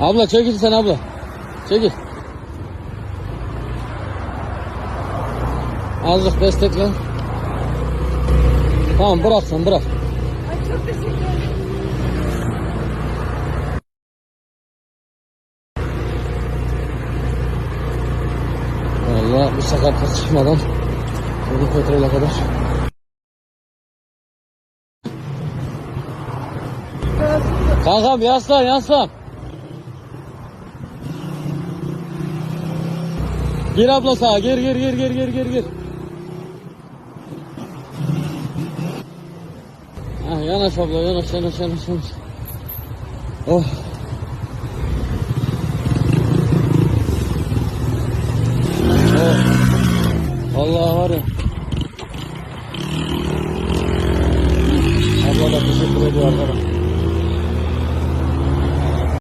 Abla çekil sen abla. Çekil. Azıcık destekle. Tamam bırak sen bırak. Ay çok teşekkür ederim. Valla bir sakatlık çıkmadan bu petrole kadar. Kankam yaslan yaslan. Gir abla sağa gir gir gir gir gir gir gir. Ah yanaş abla yanaş yanaş yanaş yanaş. Oh. oh. Allah var ya. Abla da teşekkür ediyor arkadaşlar.